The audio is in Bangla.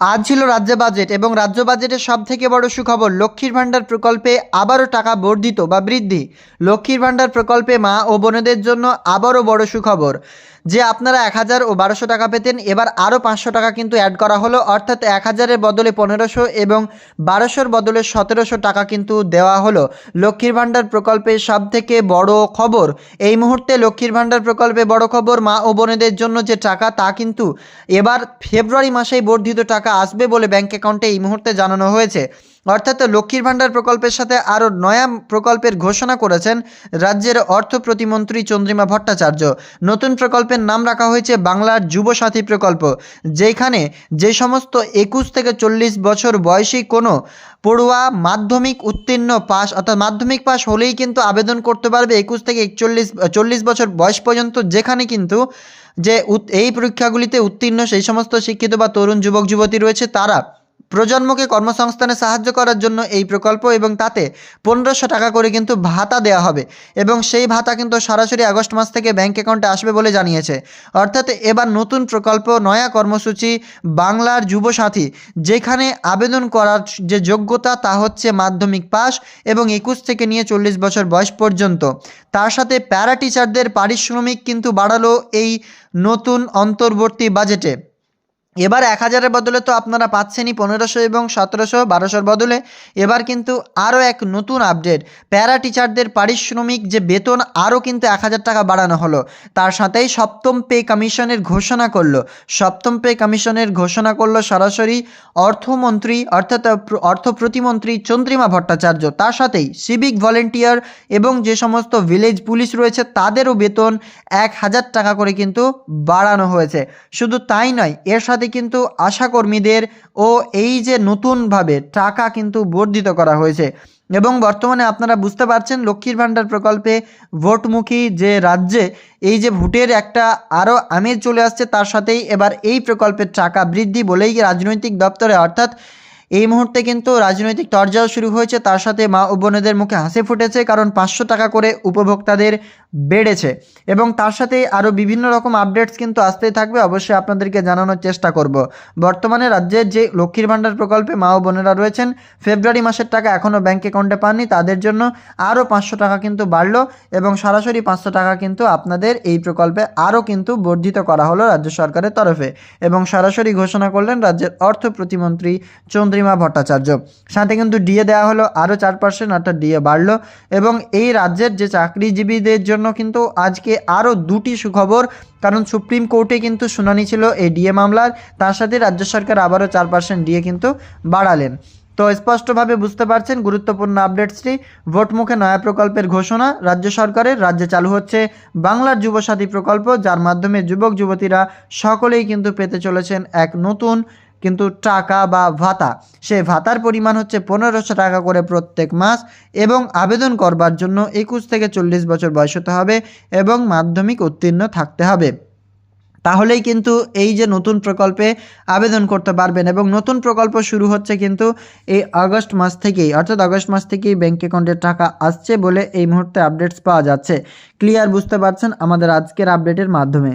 আজ ছিল রাজ্য বাজেট এবং রাজ্য বাজেটের সব থেকে বড় সুখবর, লক্ষ্মীর ভাণ্ডার প্রকল্পে আবারও টাকা বর্ধিত বা বৃদ্ধি। লক্ষ্মীর ভাণ্ডার প্রকল্পে মা ও বোনেদের জন্য আবারও বড় সুখবর। যে আপনারা এক হাজার ও বারোশো টাকা পেতেন, এবার আরও পাঁচশো টাকা কিন্তু অ্যাড করা হলো। অর্থাৎ এক হাজারের বদলে পনেরোশো এবং বারোশোর বদলে সতেরোশো টাকা কিন্তু দেওয়া হলো। লক্ষ্মীর ভাণ্ডার প্রকল্পের সব থেকে বড় খবর, এই মুহূর্তে লক্ষ্মীর ভাণ্ডার প্রকল্পে বড় খবর, মা ও বোনেদের জন্য যে টাকা, তা কিন্তু এবার ফেব্রুয়ারি মাসেই বর্ধিত টাকা আসবে বলে ব্যাংক অ্যাকাউন্টে এই মুহূর্তে জানানো হয়েছে। অর্থাৎ লক্ষ্মীর ভাণ্ডার প্রকল্পের সাথে আরও নয়া প্রকল্পের ঘোষণা করেছেন রাজ্যের অর্থ প্রতিমন্ত্রী চন্দ্রিমা ভট্টাচার্য। নতুন প্রকল্পের নাম রাখা হয়েছে বাংলার যুবসাথী প্রকল্প। যেখানে যে সমস্ত একুশ থেকে চল্লিশ বছর বয়সী কোনো পড়ুয়া মাধ্যমিক উত্তীর্ণ পাস অর্থাৎ মাধ্যমিক পাস হলেই কিন্তু আবেদন করতে পারবে একুশ থেকে একচল্লিশ, চল্লিশ বছর বয়স পর্যন্ত। যেখানে কিন্তু যে এই পরীক্ষাগুলিতে উত্তীর্ণ সেই সমস্ত শিক্ষিত বা তরুণ যুবক যুবতী রয়েছে তারা। প্রজন্মকে কর্মসংস্থানে সাহায্য করার জন্য এই প্রকল্প এবং তাতে পনেরোশো টাকা করে কিন্তু ভাতা দেওয়া হবে এবং সেই ভাতা কিন্তু সরাসরি আগস্ট মাস থেকে ব্যাংক অ্যাকাউন্টে আসবে বলে জানিয়েছে। অর্থাৎ এবার নতুন প্রকল্প, নয়া কর্মসূচি, বাংলার যুবসাথী যেখানে আবেদন করার যে যোগ্যতা তা হচ্ছে মাধ্যমিক পাস এবং একুশ থেকে নিয়ে চল্লিশ বছর বয়স পর্যন্ত। তার সাথে প্যারা টিচারদের পারিশ্রমিক কিন্তু বাড়ালো এই নতুন অন্তর্বর্তী বাজেটে। এবার এক হাজারের বদলে তো আপনারা পাচ্ছেনই পনেরোশো এবং সতেরোশো, বারোশোর বদলে। এবার কিন্তু আরও এক নতুন আপডেট প্যারা টিচারদের পারিশ্রমিক যে বেতন, আরও কিন্তু এক হাজার টাকা বাড়ানো হলো। তার সাথেই সপ্তম পে কমিশনের ঘোষণা করল। সপ্তম পে কমিশনের ঘোষণা করল সরাসরি অর্থমন্ত্রী, অর্থাৎ অর্থ প্রতিমন্ত্রী চন্দ্রিমা ভট্টাচার্য। তার সাথেই সিভিক ভলেন্টিয়ার এবং যে সমস্ত ভিলেজ পুলিশ রয়েছে, তাদেরও বেতন এক হাজার টাকা করে কিন্তু বাড়ানো হয়েছে। শুধু তাই নয়, এর সাথে কিন্তু আশাকর্মীদের ও এই যে নতুনভাবে টাকা কিন্তু বর্ধিত করা হয়েছে। এবং বর্তমানে আপনারা বুঝতে পারছেন লক্ষ্মীর ভাণ্ডার প্রকল্পে ভোটমুখী যে রাজ্যে এই যে ভোটের একটা আরও আমেজ চলে আসছে, তার সাথেই এবার এই প্রকল্পের টাকা বৃদ্ধি বলেই রাজনৈতিক দপ্তরে, অর্থাৎ এই মুহূর্তে কিন্তু রাজনৈতিক তরজাও শুরু হয়েছে। তার সাথে মা ও মুখে হাসি ফুটেছে, কারণ পাঁচশো টাকা করে উপভোক্তাদের বেড়েছে। এবং তার সাথে আরও বিভিন্ন রকম আপডেটস কিন্তু আসতেই থাকবে, অবশ্যই আপনাদেরকে জানানোর চেষ্টা করব। বর্তমানে রাজ্যের যে লক্ষ্মীর ভাণ্ডার প্রকল্পে মা ও বোনেরা রয়েছেন, ফেব্রুয়ারি মাসের টাকা এখনও ব্যাঙ্ক অ্যাকাউন্টে পাননি, তাদের জন্য আরও পাঁচশো টাকা কিন্তু বাড়লো এবং সরাসরি পাঁচশো টাকা কিন্তু আপনাদের এই প্রকল্পে আরও কিন্তু বর্ধিত করা হলো রাজ্য সরকারের তরফে। এবং সরাসরি ঘোষণা করলেন রাজ্যের অর্থ প্রতিমন্ত্রী চন্দ্রিমা ভট্টাচার্য। সাথে কিন্তু ডিএ দেওয়া হলো আরও চার পার্সেন্ট অর্থাৎ ডিএ বাড়লো এবং এই রাজ্যের যে চাকরিজীবীদের জন্য কিন্তু আজকে আরও দুটি সুখবর। কারণ সুপ্রিম কোর্টে কিন্তু শুনানি ছিল এই ডিএ মামলার। তার সাথে রাজ্য সরকার আবারও চার পার্সেন্ট ডিএ কিন্তু বাড়ালেন। তো স্পষ্টভাবে বুঝতে পারছেন গুরুত্বপূর্ণ আপডেটসটি ভোটমুখে নয়া প্রকল্পের ঘোষণা রাজ্য সরকারের রাজ্যে চালু হচ্ছে। বাংলার যুবসাথী প্রকল্প, যার মাধ্যমে যুবক যুবতীরা সকলেই কিন্তু পেতে চলেছেন এক নতুন কিন্তু টাকা বা ভাতা, সে ভাতার পরিমাণ হচ্ছে পনেরোশো টাকা করে প্রত্যেক মাস এবং আবেদন করবার জন্য একুশ থেকে চল্লিশ বছর বয়স হতে হবে এবং মাধ্যমিক উত্তীর্ণ থাকতে হবে। তাহলেই কিন্তু এই যে নতুন প্রকল্পে আবেদন করতে পারবেন এবং নতুন প্রকল্প শুরু হচ্ছে কিন্তু এই আগস্ট মাস থেকেই, অর্থাৎ আগস্ট মাস থেকেই ব্যাঙ্ক অ্যাকাউন্টে টাকা আসছে বলে এই মুহূর্তে আপডেটস পাওয়া যাচ্ছে। ক্লিয়ার বুঝতে পারছেন আমাদের আজকের আপডেটের মাধ্যমে।